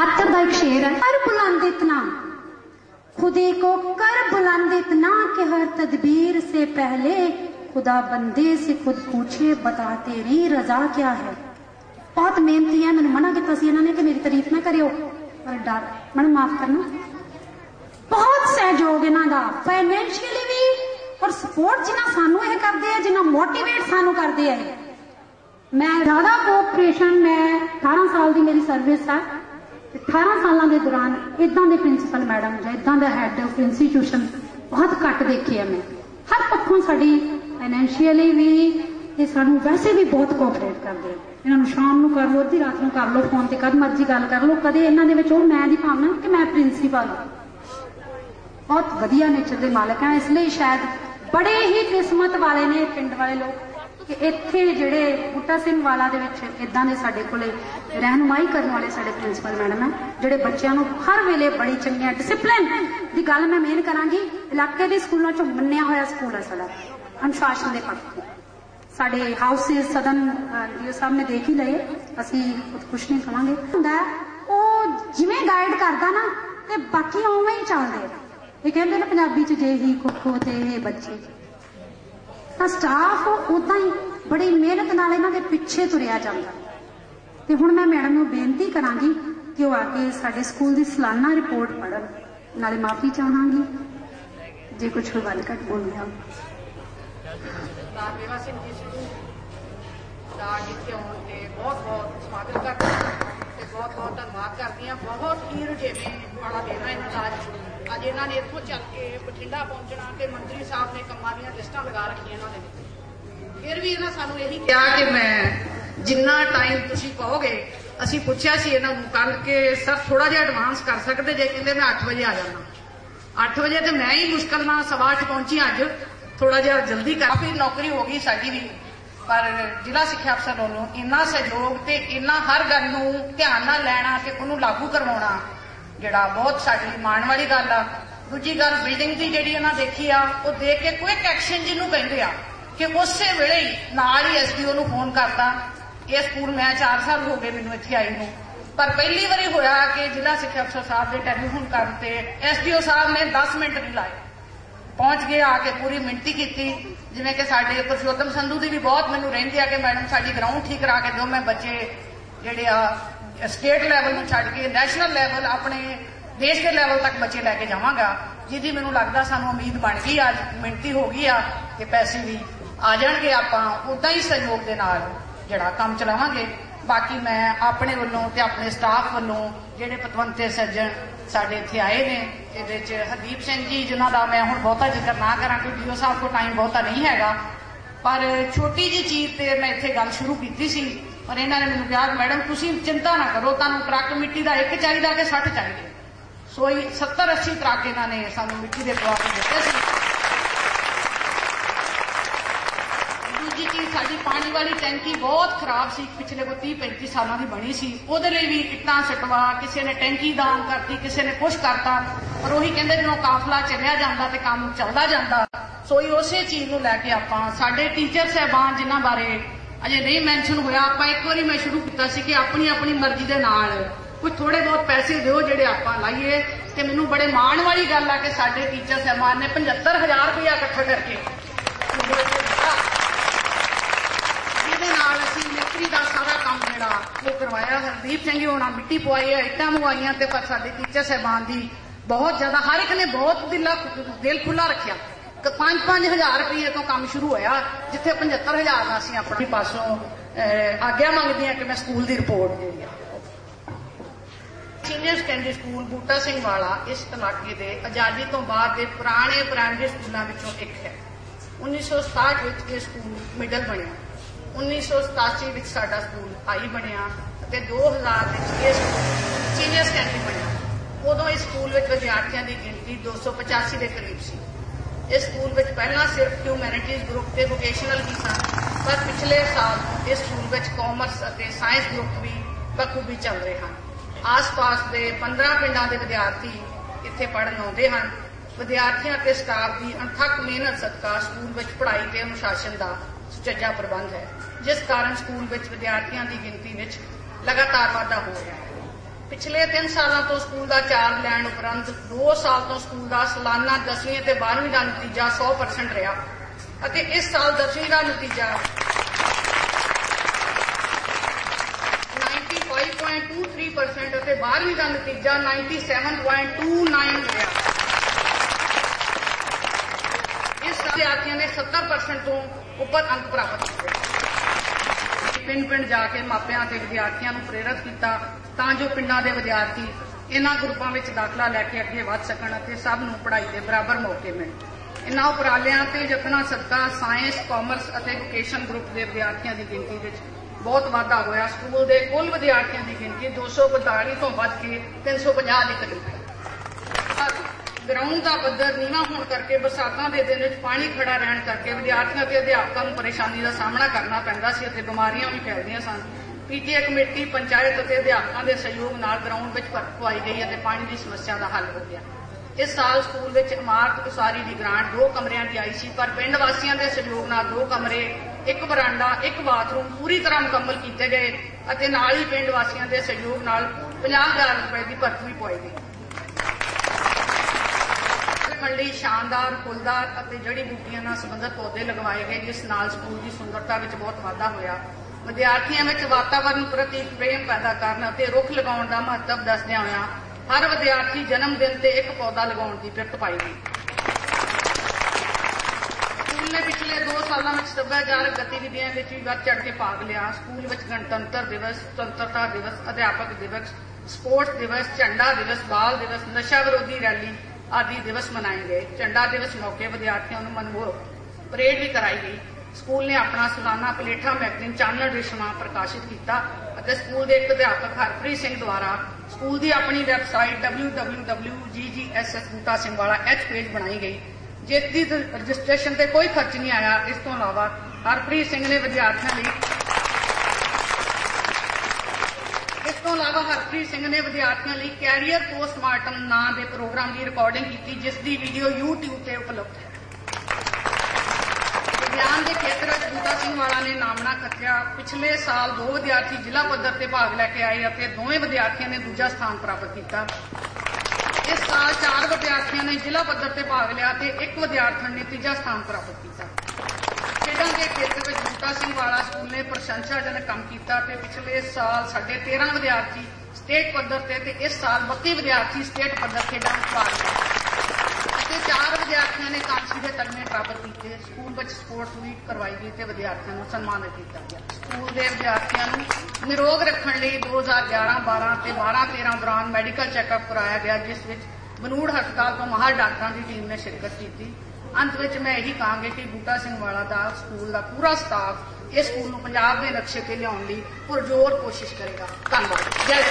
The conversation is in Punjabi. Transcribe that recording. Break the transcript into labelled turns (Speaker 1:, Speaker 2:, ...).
Speaker 1: खातर का एक शेर है कर बुलंद इतना खुदी को कर बुलंद इतना कि हर तदबीर से पहले खुदा बंदे से खुद पूछे बता तेरी रजा क्या है बहुत मेहनती है मैंने मना किया ਸੀ ਇਹਨਾਂ ਨੇ ਕਿ ਮੇਰੀ ਤਾਰੀਫ ਨਾ ਕਰਿਓ ਪਰ ਡਰ ਮੈਨੂੰ ਮਾਫ ਕਰਨਾ ਬਹੁਤ ਸਹਿਯੋਗ ਇਹਨਾਂ ਦਾ ਫਾਈਨੈਂਸ਼ੀਅਲੀ ਵੀ ਔਰ ਸਪੋਰਟ ਜਿੰਨਾ ਸਾਨੂੰ ਇਹ ਕਰਦੇ ਆ ਜਿੰਨਾ ਮੋਟੀਵੇਟ ਸਾਨੂੰ ਕਰਦੇ ਆ ਇਹ ਮੈਂ ਜ਼ਿਆਦਾ ਕੋਆਪਰੇਸ਼ਨ ਮੈਂ 18 ਸਾਲ ਦੀ ਮੇਰੀ ਸਰਵਿਸ ਹੈ ਤੇ 18 ਸਾਲਾਂ ਦੇ ਦੌਰਾਨ ਇਦਾਂ ਦੇ ਪ੍ਰਿੰਸੀਪਲ ਮੈਡਮ ਜਾਂ ਇਦਾਂ ਦਾ ਹੈੱਡ ਆਫ ਇੰਸਟੀਟਿਊਸ਼ਨ ਬਹੁਤ ਘੱਟ ਦੇਖੇ ਆ ਮੈਂ। ਹਰ ਪੱਖੋਂ ਸਾਡੀ ਫਾਈਨੈਂਸ਼ੀਅਲੀ ਵੀ ਤੇ ਸਾਨੂੰ ਵੈਸੇ ਵੀ ਬਹੁਤ ਕੋਆਪਰੇਟ ਕਰਦੇ ਆ। ਇਹਨਾਂ ਨੂੰ ਸ਼ਾਮ ਨੂੰ ਕਰ ਲਓ, ਅੱਧੀ ਰਾਤ ਨੂੰ ਕਰ ਲਓ ਫੋਨ ਤੇ ਕਦ ਮਰਜ਼ੀ ਗੱਲ ਕਰ ਲਓ, ਕਦੇ ਇਹਨਾਂ ਦੇ ਵਿੱਚ ਉਹ ਮੈਂ ਦੀ ਭਾਵਨਾ ਕਿ ਮੈਂ ਪ੍ਰਿੰਸੀਪਲ ਹਾਂ। ਬਹੁਤ ਵਧੀਆ ਨੇਚਰ ਦੇ ਮਾਲਕ ਆ, ਇਸ ਲਈ ਸ਼ਾਇਦ ਬੜੇ ਹੀ ਕਿਸਮਤ ਵਾਲੇ ਨੇ ਪਿੰਡ ਵਾਲੇ ਲੋਕ। ਕਿ ਇੱਥੇ ਜਿਹੜੇ ਬੂਟਾ ਸਿੰਘ ਵਾਲਾ ਦੇ ਵਿੱਚ ਇਦਾਂ ਦੇ ਸਾਡੇ ਕੋਲੇ ਰਹਿਨਮਾਈ ਕਰਨ ਵਾਲੇ ਸਾਡੇ ਪ੍ਰਿੰਸੀਪਲ ਮੈਡਮ ਹੈ, ਜਿਹੜੇ ਬੱਚਿਆਂ ਨੂੰ ਹਰ ਵੇਲੇ ਬੜੀ ਚੰਗੀਆਂ ਡਿਸਪਲਿਨ ਦੀ ਗੱਲ ਮੈਂ ਮੇਨ ਕਰਾਂਗੀ, ਇਲਾਕੇ ਦੇ ਸਕੂਲਾਂ ਚੋਂ ਮੰਨਿਆ ਹੋਇਆ ਸਕੂਲ ਹੈ ਸਾਡਾ, ਅਨੁਸ਼ਾਸਨ ਦੇ ਪੱਖ ਤੋਂ। ਸਾਡੇ ਹਾਊਸਿਸ ਸਦਨ ਡੀਓ ਸਾਹਿਬ ਨੇ ਦੇਖ ਹੀ ਲਏ, ਅਸੀਂ ਕੁਝ ਨਹੀਂ ਕਹਾਂਗੇ ਹੁੰਦਾ ਉਹ ਜਿਵੇਂ ਗਾਈਡ ਕਰਦਾ ਨਾ, ਤੇ ਬਾਕੀ ਉਵੇਂ ਹੀ ਚੱਲਦੇ ਇਹ ਕਹਿੰਦੇ ਨੇ, ਪੰਜਾਬੀ ਚ ਜੇ ਹੀ ਖੋਖੋ ਤੇ ਇਹ ਬੱਚੇ। ਤਾਂ ਸਟਾਫ ਉਦਾਂ ਹੀ ਬੜੀ ਮਿਹਨਤ ਨਾਲ ਇਹਨਾਂ ਦੇ ਪਿੱਛੇ ਤੁਰਿਆ ਜਾਂਦਾ। ਤੇ ਹੁਣ ਮੈਂ ਮੈਡਮ ਨੂੰ ਬੇਨਤੀ ਕਰਾਂਗੀ ਕਿ ਉਹ ਆ ਕੇ ਸਾਡੇ ਸਕੂਲ ਦੀ ਸਾਲਾਨਾ ਰਿਪੋਰਟ ਪੜ੍ਹਨ। ਨਾਲੇ ਮਾਫੀ ਚਾਹਾਂਗੀ। ਜੇ ਕੁਝ ਗੱਲ ਘੱਟ ਬੋਲੀ ਹਾਂ
Speaker 2: ਸਰਦਾਰ ਮੇਵਾ ਸਿੰਘ ਜੀ ਦਾ ਜਿੱਥੇ ਆਉਣ ਤੇ ਬਹੁਤ ਬਹੁਤ ਸਵਾਗਤ ਕਰਦੀ ਹਾਂ। ਤੇ ਬਹੁਤ ਬਹੁਤ ਧੰਨਵਾਦ ਕਰਦੀ ਹਾਂ। ਬਹੁਤ ਹੀ ਰੁਝੇਵੇਂ ਵਾਲਾ ਦਿਨ ਇਹਨਾਂ ਦਾ ਅੱਜ ਇਹਨਾਂ ਨੇ ਇੱਥੋਂ ਚੱਲ ਕੇ ਬਠਿੰਡਾ ਪਹੁੰਚਣਾ ਤੇ ਮੰਤਰੀ ਸਾਹਿਬ ਨੇ ਕੰਮਾਂ ਦੀਆਂ ਲਿਸਟਾਂ ਲਗਾ ਰੱਖੀਆਂ ਇਹਨਾਂ ਦੇ ਵਿੱਚ। ਫਿਰ ਵੀ ਇਹਨਾਂ ਸਾਨੂੰ ਇਹੀ ਕਿਹਾ ਕਿ ਮੈਂ ਜਿੰਨਾ ਟਾਈਮ ਤੁਸੀਂ ਕਹੋਗੇ, ਅਸੀਂ ਪੁੱਛਿਆ ਸੀ ਇਹਨਾਂ ਨੂੰ ਕੱਲ ਕਿ ਸਰ ਥੋੜਾ ਜਿਹਾ ਐਡਵਾਂਸ ਕਰ ਸਕਦੇ ਜੇ? ਕਹਿੰਦੇ ਮੈਂ 8 ਵਜੇ ਆ ਜਾਣਾ 8 ਵਜੇ ਤੇ ਮੈਂ ਹੀ ਮੁਸ਼ਕਲ ਨਾਲ ਸਵਾ ਅੱਠ ਪਹੁੰਚੀ ਅੱਜ। ਥੋੜਾ ਜਿਹਾ ਜਲਦੀ ਕਰ। ਕਾਫੀ ਨੌਕਰੀ ਹੋ ਗਈ ਸਾਡੀ ਵੀ। ਪਰ ਜ਼ਿਲ੍ਹਾ ਸਿੱਖਿਆ ਅਫਸਰ ਵੱਲੋਂ ਇੰਨਾ ਸਹਿਯੋਗ ਤੇ ਇੰਨਾ ਹਰ ਗੱਲ ਨੂੰ ਧਿਆਨ ਨਾਲ ਲੈਣਾ ਤੇ ਉਹਨੂੰ ਲਾਗੂ ਕਰਵਾਉਣਾ ਜਿਹੜਾ ਬਹੁਤ ਸਾਡੇ ਲਈ ਮਾਣ ਵਾਲੀ ਗੱਲ ਆ। ਦੂਜੀ ਗੱਲ ਬਿਲਡਿੰਗ ਦੀ ਜਿਹੜੀ ਇਹਨਾਂ ਦੇਖੀ ਆ, ਉਹ ਦੇਖ ਕੇ ਕੁਇਕ ਐਕਸ਼ਨ ਜਿਹਨੂੰ ਕਹਿੰਦੇ ਆ ਕਿ ਉਸੇ ਵੇਲੇ ਹੀ ਨਾਲ ਹੀ ਐਸਡੀਓ ਨੂੰ ਫੋਨ ਕਰਤਾ। ਇਹ ਸਕੂਲ ਮੈਂ 4 ਸਾਲ ਹੋ ਗਏ ਮੈਨੂੰ ਇੱਥੇ ਆਈ ਨੂੰ। ਪਰ ਪਹਿਲੀ ਵਾਰੀ ਹੋਇਆ ਕਿ ਜ਼ਿਲ੍ਹਾ ਸਿੱਖਿਆ ਅਫਸਰ ਸਾਹਿਬ ਦੇ ਟੈਲੀਫੋਨ ਕਰਨ ਤੇ ਐਸਡੀਓ ਸਾਹਿਬ ਨੇ 10 ਮਿੰਟ ਨਹੀਂ ਲਾਏ। ਪਹੁੰਚ ਗਏ, ਆ ਕੇ ਪੂਰੀ ਮਿੰਤੀ ਕੀਤੀ। ਜਿਵੇਂ ਕਿ ਸਾਡੇ ਪੁਰਸ਼ੋਤਮ ਸੰਧੂ ਦੀ ਵੀ ਬਹੁਤ ਮੈਨੂੰ ਰਹਿੰਦੀ ਆ ਕਿ ਮੈਡਮ, ਸਾਡੀ ਗਰਾਊਂਡ ਠੀਕ ਕਰਾ ਕੇ ਦਿਓ, ਮੈਂ ਬੱਚੇ ਜਿਹੜੇ ਆ ਸਟੇਟ ਲੈਵਲ ਨੂੰ ਛੱਡ ਕੇ ਨੈਸ਼ਨਲ ਲੈਵਲ ਆਪਣੇ ਦੇਸ਼ ਦੇ ਲੈਵਲ ਤੱਕ ਬੱਚੇ ਲੈ ਕੇ ਜਾਵਾਂਗਾ, ਜਿਹਦੀ ਮੈਨੂੰ ਲੱਗਦਾ ਸਾਨੂੰ ਉਮੀਦ ਬਣ ਗਈ ਅੱਜ ਮਿੰਤੀ ਹੋ ਗਈ ਆ ਕਿ ਪੈਸੇ ਵੀ ਆ ਜਾਣਗੇ। ਆਪਾਂ ਉਦਾਂ ਹੀ ਸਹਿਯੋਗ ਦੇ ਨਾਲ ਜਿਹੜਾ ਕੰਮ ਚਲਾਵਾਂਗੇ। ਬਾਕੀ ਮੈਂ ਆਪਣੇ ਵੱਲੋਂ ਤੇ ਆਪਣੇ ਸਟਾਫ ਵੱਲੋਂ ਜਿਹੜੇ ਪਤਵੰਤੇ ਸੱਜਣ ਸਾਡੇ ਇੱਥੇ ਆਏ ਨੇ, ਇਹਦੇ ਚ ਹਰਦੀਪ ਸਿੰਘ ਜੀ, ਜਿਨ੍ਹਾਂ ਦਾ ਮੈਂ ਹੁਣ ਬਹੁਤਾ ਜ਼ਿਕਰ ਨਾ ਕਰਾਂ ਕਿਉਂਕਿ ਡੀਓ ਸਾਹਿਬ ਕੋਲ ਟਾਈਮ ਬਹੁਤਾ ਨਹੀਂ ਹੈਗਾ। ਪਰ ਛੋਟੀ ਜੀ ਚੀਜ਼ ਤੇ ਮੈਂ ਇੱਥੇ ਗੱਲ ਸ਼ੁਰੂ ਕੀਤੀ ਸੀ ਪਰ ਇਹਨਾਂ ਨੇ ਮੈਨੂੰ ਕਿਹਾ ਮੈਡਮ, ਤੁਸੀਂ ਚਿੰਤਾ ਨਾ ਕਰੋ, ਤੁਹਾਨੂੰ ਟਰੱਕ ਮਿੱਟੀ ਦਾ ਇੱਕ ਚਾਹੀਦਾ ਕਿ 60 ਚਾਹੀਦੇ। ਸੋ ਇਹ 70 80 ਟਰੱਕ ਇਹਨਾਂ ਨੇ ਸਾਨੂੰ ਮਿੱਟੀ ਦੇ ਪਵਾ ਦਿੱਤੇ ਸੀ। ਦੂਜੀ ਚੀਜ਼, ਸਾਡੀ ਪਾਣੀ ਵਾਲੀ ਟੈਂਕੀ ਬਹੁਤ ਖਰਾਬ ਸੀ, ਪਿਛਲੇ ਕੋ 30 35 ਸਾਲਾਂ ਦੀ ਬਣੀ ਸੀ। ਉਹਦੇ ਲਈ ਵੀ ਇੱਟਾਂ ਸਟਵਾ, ਕਿਸੇ ਨੇ ਟੈਂਕੀ ਦਾਨ ਕਰਤੀ, ਕਿਸੇ ਨੇ ਕੁਛ ਕਰਤਾ, ਪਰ ਉਹੀ ਕਹਿੰਦੇ ਜਦੋਂ ਕਾਫਲਾ ਚੱਲਿਆ ਜਾਂਦਾ ਤੇ ਕੰਮ ਚੱਲਦਾ ਜਾਂਦਾ। ਸੋ ਇਹ ਉਸੇ ਚੀਜ਼ ਨੂੰ ਲੈ ਕੇ ਆਪਾਂ, ਸਾਡੇ ਟੀਚਰ ਸਹਿਬਾਨ ਜਿਨ੍ਹਾਂ ਬਾਰੇ ਅਜੇ ਨਹੀਂ ਮੈਂਸ਼ਨ ਹੋਇਆ, ਆਪਾਂ ਇੱਕ ਵਾਰੀ ਮੈਂ ਸ਼ੁਰੂ ਕੀਤਾ ਸੀ ਕਿ ਆਪਣੀ ਆਪਣੀ ਮਰਜ਼ੀ ਦੇ ਨਾਲ ਕੋਈ ਥੋੜੇ ਬਹੁਤ ਪੈਸੇ ਦਿਓ ਜਿਹੜੇ ਆਪਾਂ ਲਾਈਏ। ਤੇ ਮੈਨੂੰ ਬੜੇ ਮਾਣ ਵਾਲੀ ਗੱਲ ਆ ਕਿ ਸਾਡੇ ਟੀਚਰ ਸਹਿਬਾਨ ਨੇ 75000 ਰੁਪਇਆ ਇਕੱਠਾ ਕਰਕੇ ਜਿਹਦੇ ਨਾਲ ਅਸੀਂ ਮਿਸਤਰੀ ਦਾ ਸਾਰਾ ਕੰਮ ਜਿਹੜਾ ਉਹ ਕਰਵਾਇਆ। ਹਰਦੀਪ ਸਿੰਘ ਹੋਣਾ ਮਿੱਟੀ ਪਵਾਈ ਹੈ ਇੱਟਾਂ ਮਵਾਈਆਂ ਤੇ ਪਰ ਸਾਡੇ ਟੀਚਰ ਸਹਿਬਾਨ ਦੀ ਬਹੁਤ ਜ਼ਿਆਦਾ, ਹਰ ਇੱਕ ਨੇ ਬਹੁਤ ਦਿਲਾ, ਦਿਲ ਖੁੱਲਾ ਰੱਖਿਆ। 5-5000 ਰੁਪਏ ਤੋਂ ਕੰਮ ਸ਼ੁਰੂ ਹੋਇਆ ਜਿੱਥੇ 75000 ਦਾ ਅਸੀਂ ਆਪਣੇ ਪਾਸੋਂ ਅਹ, ਆਗਿਆ ਮੰਗਦੇ ਹਾਂ ਕਿ ਮੈਂ ਸਕੂਲ ਦੀ ਰਿਪੋਰਟ ਦੇਣੀ ਆ senior secondary school Buta Singh Wala ਇਸ ਇਲਾਕੇ ਦੇ ਆਜ਼ਾਦੀ ਤੋਂ ਬਾਅਦ ਦੇ ਪੁਰਾਣੇ ਪ੍ਰਾਇਮਰੀ ਸਕੂਲਾਂ ਵਿੱਚੋਂ ਇੱਕ ਹੈ। 1967 ਵਿੱਚ ਇਹ ਸਕੂਲ ਮਿਡਲ ਬਣਿਆ। 1987 ਵਿੱਚ ਸਾਡਾ ਸਕੂਲ ਹਾਈ ਬਣਿਆ ਅਤੇ 2000 ਵਿੱਚ ਇਹ ਸਕੂਲ ਸੀਨੀਅਰ ਸੈਕੰਡਰੀ ਬਣਿਆ। ਉਦੋਂ ਇਸ ਸਕੂਲ ਵਿੱਚ ਵਿਦਿਆਰਥੀਆਂ ਦੀ ਗਿਣਤੀ 285 ਦੇ ਕਰੀਬ ਸੀ। ਇਸ ਸਕੂਲ ਵਿੱਚ ਪਹਿਲਾਂ ਸਿਰਫ ਹਿਊਮੈਨਿਟੀਜ਼ ਗਰੁੱਪ ਤੇ ਵੋਕੇਸ਼ਨਲ ਹੀ ਸਨ, ਪਰ ਪਿਛਲੇ ਸਾਲ ਇਸ ਸਕੂਲ ਵਿੱਚ ਕਾਮਰਸ ਅਤੇ ਸਾਇੰਸ ਗਰੁੱਪ ਵੀ ਬਖੂਬੀ ਚੱਲ ਰਹੇ ਹਨ। ਆਸ-ਪਾਸ ਦੇ 15 ਪਿੰਡਾਂ ਦੇ ਵਿਦਿਆਰਥੀ ਇੱਥੇ ਪੜ੍ਹਨ ਆਉਂਦੇ ਹਨ। ਵਿਦਿਆਰਥੀਆਂ ਤੇ ਸਟਾਫ ਦੀ ਅਣਥੱਕ ਮਿਹਨਤ ਸਦਕਾ ਸਕੂਲ ਵਿੱਚ ਪੜ੍ਹਾਈ ਤੇ ਅਨੁਸ਼ਾਸਨ ਦਾ ਸੁਚੱਜਾ ਪ੍ਰਬੰਧ ਹੈ, ਜਿਸ ਕਾਰਨ ਸਕੂਲ ਵਿੱਚ ਵਿਦਿਆਰਥੀਆਂ ਦੀ ਗਿਣਤੀ ਵਿੱਚ ਲਗਾਤਾਰ ਵਾਧਾ ਹੋ ਰਿਹਾ ਹੈ। ਪਿਛਲੇ 3 ਸਾਲਾਂ ਤੋਂ ਸਕੂਲ ਦਾ ਚਾਰਜ ਲੈਣ ਉਪਰੰਤ 2 ਸਾਲ ਤੋਂ ਸਕੂਲ ਦਾ ਸਾਲਾਨਾ 10ਵੀਂ ਅਤੇ 12ਵੀਂ ਦਾ ਨਤੀਜਾ 100% ਰਿਹਾ ਅਤੇ ਇਸ ਸਾਲ 10ਵੀਂ ਦਾ ਨਤੀਜਾ 95.23% ਅਤੇ 12ਵੀਂ ਦਾ ਨਤੀਜਾ 97.29 ਰਿਹਾ। ਇਸ ਵਿਦਿਆਰਥੀਆਂ ਨੇ 70% ਤੋਂ ਉੱਪਰ ਅੰਕ ਪ੍ਰਾਪਤ ਕੀਤੇ। ਪਿੰਡ ਪਿੰਡ ਜਾ ਕੇ ਮਾਪਿਆਂ ਤੇ ਵਿਦਿਆਰਥੀਆਂ ਨੂੰ ਪ੍ਰੇਰਿਤ ਕੀਤਾ ਤਾਂ ਜੋ ਪਿੰਡਾਂ ਦੇ ਵਿਦਿਆਰਥੀ ਇਹਨਾਂ ਗਰੁੱਪਾਂ ਵਿੱਚ ਦਾਖਲਾ ਲੈ ਕੇ ਅੱਗੇ ਵਧ ਸਕਣ ਅਤੇ ਸਭ ਨੂੰ ਪੜ੍ਹਾਈ ਦੇ ਬਰਾਬਰ ਮੌਕੇ ਮਿਲਣ ਇਨ੍ਹਾਂ ਉਪਰਾਲਿਆਂ ਤੇ ਯਤਨਾਂ ਸਦਕਾ ਸਾਇੰਸ, ਕਾਮਰਸ ਅਤੇ ਵੋਕੇਸ਼ਨ ਗਰੁੱਪ ਦੇ ਵਿਦਿਆਰਥੀਆਂ ਦੀ ਗਿਣਤੀ ਵਿੱਚ ਬਹੁਤ ਵਾਧਾ ਹੋਇਆ। ਸਕੂਲ ਦੇ ਕੁੱਲ ਵਿਦਿਆਰਥੀਆਂ ਦੀ ਗਿਣਤੀ 242 ਤੋਂ ਵੱਧ ਕੇ 350 ਦੇ ਕਰੀਬ ਹੈ। ਗਰਾਊਂਡ ਦਾ ਪੱਧਰ ਨੀਵਾਂ ਹੋਣ ਕਰਕੇ ਬਰਸਾਤਾਂ ਦੇ ਦਿਨ ਵਿੱਚ ਪਾਣੀ ਖੜਾ ਰਹਿਣ ਕਰਕੇ ਵਿਦਿਆਰਥੀਆਂ ਤੇ ਅਧਿਆਪਕਾਂ ਨੂੰ ਪਰੇਸ਼ਾਨੀ ਦਾ ਸਾਹਮਣਾ ਕਰਨਾ ਪੈਂਦਾ ਸੀ ਅਤੇ ਬਿਮਾਰੀਆਂ ਵੀ ਫੈਲਦੀਆਂ ਸਨ। ਪੀਟੀਏ ਕਮੇਟੀ, ਪੰਚਾਇਤ ਅਤੇ ਅਧਿਆਪਕਾਂ ਦੇ ਸਹਿਯੋਗ ਨਾਲ ਗਰਾਊਂਡ ਵਿੱਚ ਫ਼ਰਕ ਪਵਾਈ ਗਈ ਅਤੇ ਪਾਣੀ ਦੀ ਸਮੱਸਿਆ ਦਾ ਹੱਲ ਹੋ ਗਿਆ। ਇਸ ਸਾਲ ਸਕੂਲ ਵਿੱਚ ਇਮਾਰਤ ਉਸਾਰੀ ਦੀ ਗ੍ਰਾਂਟ ਦੋ ਕਮਰਿਆਂ ਦੀ ਆਈ ਸੀ, ਪਰ ਪਿੰਡ ਵਾਸੀਆਂ ਦੇ ਸਹਿਯੋਗ ਨਾਲ ਦੋ ਕਮਰੇ, ਇੱਕ ਬਰਾਂਡਾ ਇੱਕ ਬਾਥਰੂਮ ਪੂਰੀ ਤਰ੍ਹਾਂ ਮੁਕੰਮਲ ਕੀਤੇ ਗਏ ਅਤੇ ਨਾਲ ਹੀ ਪਿੰਡ ਵਾਸੀਆਂ ਦੇ ਸਹਿਯੋਗ ਨਾਲ 50000 ਰੁਪਏ ਦੀ ਭਰਤੀ ਵੀ ਪਵਾਈ ਗਈ। ਲਈ ਸ਼ਾਨਦਾਰ, ਫੁੱਲਦਾਰ ਅਤੇ ਜੜੀ ਬੂਟੀਆਂ ਨਾਲ ਸੰਬੰਧਿਤ ਪੌਦੇ ਲਗਵਾਏ ਗਏ, ਜਿਸ ਨਾਲ ਸਕੂਲ ਦੀ ਸੁੰਦਰਤਾ ਵਿੱਚ ਬਹੁਤ ਵਾਧਾ ਹੋਇਆ। ਵਿਦਿਆਰਥੀਆਂ ਵਿੱਚ ਵਾਤਾਵਰਣ ਪ੍ਰਤੀ ਪ੍ਰੇਮ ਪੈਦਾ ਕਰਨ ਅਤੇ ਰੁੱਖ ਲਗਾਉਣ ਦਾ ਮਹੱਤਵ ਦੱਸਦਿਆਂ ਹੋਇਆਂ ਹਰ ਵਿਦਿਆਰਥੀ ਜਨਮ ਦਿਨ ਤੇ ਇੱਕ ਪੌਦਾ ਲਗਾਉਣ ਦੀ ਪਿਰਤ ਪਾਈ ਗਈ। ਸਕੂਲ ਨੇ ਪਿਛਲੇ 2 ਸਾਲਾਂ ਵਿੱਚ ਸੱਭਿਆਚਾਰਕ ਗਤੀਵਿਧੀਆਂ ਵਿੱਚ ਵੀ ਵੱਧ ਚੜ ਕੇ ਭਾਗ ਲਿਆ। ਸਕੂਲ ਵਿੱਚ ਗਣਤੰਤਰ ਦਿਵਸ, ਸੁਤੰਤਰਤਾ ਦਿਵਸ ਅਧਿਆਪਕ ਦਿਵਸ, ਸਪੋਰਟਸ ਦਿਵਸ, ਝੰਡਾ ਦਿਵਸ, ਬਾਲ ਦਿਵਸ, ਨਸ਼ਾ ਵਿਰੋਧੀ ਰੈਲੀ ਆਦਿ ਦਿਵਸ ਮਨਾਏ ਗਏ। ਝੰਡਾ ਦਿਵਸ ਮੌਕੇ ਵਿਦਿਆਰਥੀਆਂ ਨੂੰ ਮਨਮੋਹਕ ਪਰੇਡ ਵੀ ਕਰਾਈ ਗਈ। ਸਕੂਲ ਨੇ ਆਪਣਾ ਸਾਲਾਨਾ ਪਲੇਠਾ ਮੈਗਜ਼ੀਨ ਚਾਨਣ ਰਿਸ਼ਮਾ ਪ੍ਰਕਾਸ਼ਿਤ ਕੀਤਾ ਅਤੇ ਸਕੂਲ ਦੇ ਇੱਕ ਅਧਿਆਪਕ ਹਰਪ੍ਰੀਤ ਸਿੰਘ ਦੁਆਰਾ ਸਕੂਲ ਦੀ ਆਪਣੀ ਵੈਬਸਾਈਟ www.ggss ਸਿੰਘ ਵਾਲਾ ਐਚ ਪੇਜ ਬਣਾਈ ਗਈ। ਜਿਸ ਦੀ ਰਜਿਸਟ੍ਰੇਸ਼ਨ ਤੇ ਕੋਈ ਖਰਚ ਨਹੀਂ ਆਇਆ, ਇਸ ਤੋਂ ਇਲਾਵਾ ਹਰਪ੍ਰੀਤ ਸਿੰਘ ਨੇ ਵਿਦਿਆਰਥੀਆਂ ਲਈ ਇਸ ਤੋਂ ਇਲਾਵਾ ਹਰਪ੍ਰੀਤ ਸਿੰਘ ਨੇ ਵਿਦਿਆਰਥੀਆਂ ਲਈ ਕੈਰੀਅਰ ਪੋਸਟਮਾਰਟਮ ਨਾਂ ਦੇ ਪ੍ਰੋਗਰਾਮ ਦੀ ਰਿਕਾਰਡਿੰਗ ਕੀਤੀ, ਜਿਸ ਦੀ ਵੀਡੀਓ YouTube ਤੇ ਉਪਲਬਧ ਹੈ। ਵਿਗਿਆਨ ਦੇ ਖੇਤਰ ਵਿੱਚ ਬੂਟਾ ਸਿੰਘ ਵਾਲਾ ਨੇ ਨਾਮਣਾ ਖੱਟਿਆ ਪਿਛਲੇ ਸਾਲ ਦੋ ਵਿਦਿਆਰਥੀ ਜ਼ਿਲ੍ਹਾ ਪੱਧਰ ਤੇ ਭਾਗ ਲੈ ਕੇ ਆਏ ਅਤੇ ਦੋਵੇਂ ਵਿਦਿਆਰਥੀਆਂ ਨੇ ਦੂਜਾ ਸਥਾਨ ਪ੍ਰਾਪਤ ਕੀਤਾ। ਇਸ ਸਾਲ ਚਾਰ ਵਿਦਿਆਰਥੀਆਂ ਨੇ ਜ਼ਿਲ੍ਹਾ ਪੱਧਰ ਤੇ ਭਾਗ ਲਿਆ ਤੇ ਇੱਕ ਵਿਦਿਆਰਥਣ ਨੇ ਤੀਜਾ ਸਥਾਨ ਪ੍ਰਾਪਤ ਕੀਤਾ। ਖੇਡਾਂ ਦੇ ਖੇਤਰ ਵਿੱਚ ਬੂਟਾ ਸਿੰਘ ਵਾਲਾ ਸਕੂਲ ਨੇ ਪ੍ਰਸ਼ੰਸਾਜਨਕ ਕੰਮ ਕੀਤਾ ਤੇ ਪਿਛਲੇ ਸਾਲ ਸਾਡੇ 13 ਵਿਦਿਆਰਥੀ ਸਟੇਟ ਪੱਧਰ ਤੇ ਤੇ ਇਸ ਸਾਲ 32 ਵਿਦਿਆਰਥੀ ਸਟੇਟ ਪੱਧਰ ਖੇਡਾਂ ਵਿੱਚ ਭਾਗ ਲਿਆ ਅਤੇ ਚਾਰ ਵਿਦਿਆਰਥੀਆਂ ਨੇ ਕਾਂਸੀ ਦੇ ਤਗਮੇ ਪ੍ਰਾਪਤ ਕੀਤੇ। ਸਕੂਲ ਵਿੱਚ ਸਪੋਰਟਸ ਮੀਟ ਕਰਵਾਈ ਗਈ ਤੇ ਵਿਦਿਆਰਥੀਆਂ ਨੂੰ ਸਨਮਾਨਿਤ ਕੀਤਾ ਗਿਆ। ਸਕੂਲ ਦੇ ਵਿਦਿਆਰਥੀਆਂ ਨੂੰ ਨਿਰੋਗ ਰੱਖਣ ਲਈ 2011 12 ਤੇ 12 13 ਦੌਰਾਨ ਮੈਡੀਕਲ ਚੈੱਕਅਪ ਕਰਾਇਆ ਗਿਆ, ਜਿਸ ਵਿੱਚ ਬਨੂੜ ਹਸਪਤਾਲ ਤੋਂ ਮਾਹਰ ਡਾਕਟਰਾਂ ਦੀ ਟੀਮ ਨੇ ਸ਼ਿਰਕਤ ਕੀਤੀ। ਅੰਤ ਵਿੱਚ ਮੈਂ ਇਹੀ ਕਹਾਂਗੀ ਕਿ ਬੂਟਾ ਸਿੰਘ ਵਾਲਾ ਦਾ ਸਕੂਲ ਦਾ ਪੂਰਾ ਸਟਾਫ ਇਸ ਸਕੂਲ ਨੂੰ ਪੰਜਾਬ ਦੇ ਨਕਸ਼ੇ ਤੇ ਲਿਆਉਣ ਲਈ ਪੁਰਜ਼ੋਰ ਕੋਸ਼ਿਸ਼ ਕਰੇਗਾ। ਧੰਨਵਾਦ। ਜੈ